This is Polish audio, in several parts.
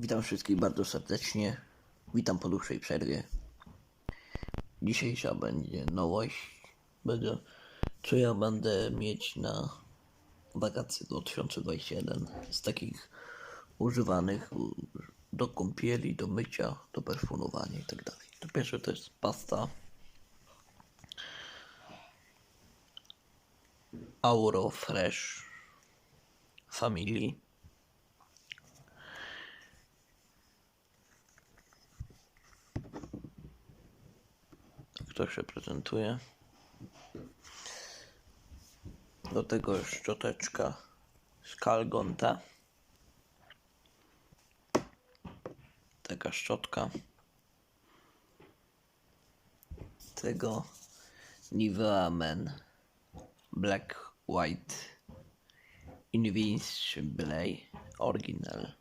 Witam wszystkich bardzo serdecznie. Witam po dłuższej przerwie. Dzisiejsza będzie nowość. Będzie, co ja będę mieć na wakacje 2021 z takich używanych do kąpieli, do mycia, do perfumowania i tak. To pierwsze to jest pasta Auro Fresh Family. Tak to się prezentuje. Do tego szczoteczka z Calgonta. Taka szczotka. Tego Nivea Men Black White Invincible Original.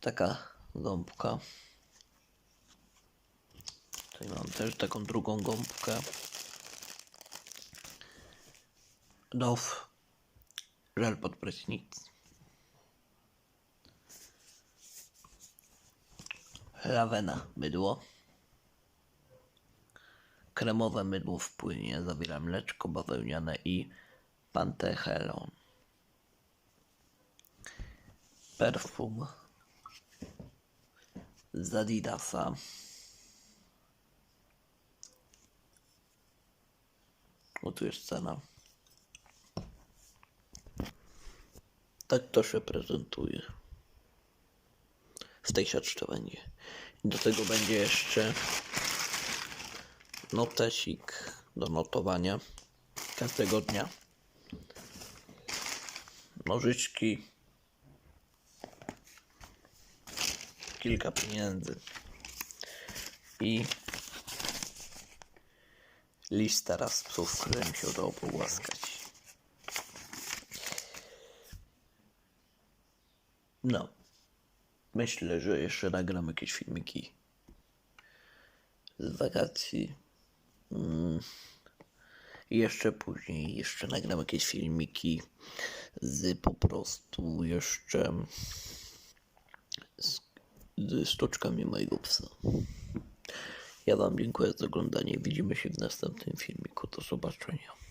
Taka gąbka. Tutaj mam też taką drugą gąbkę. Dove żel pod prysznic. Lavena mydło. Kremowe mydło w płynie zawiera mleczko bawełniane i pantechelon. Perfum z Adidasa. O tu jest cena. Tak to się prezentuje. W tej siaczce będzie. I do tego będzie jeszcze notesik do notowania każdego dnia. Nożyczki. Kilka pieniędzy. I lista raz psów, którym się udało pogłaskać. No. Myślę, że jeszcze nagram jakieś filmiki z wakacji. Mm. Jeszcze później, jeszcze nagram jakieś filmiki z po prostu jeszcze z sztuczkami mojego psa. Ja Wam dziękuję za oglądanie. Widzimy się w następnym filmiku. Do zobaczenia.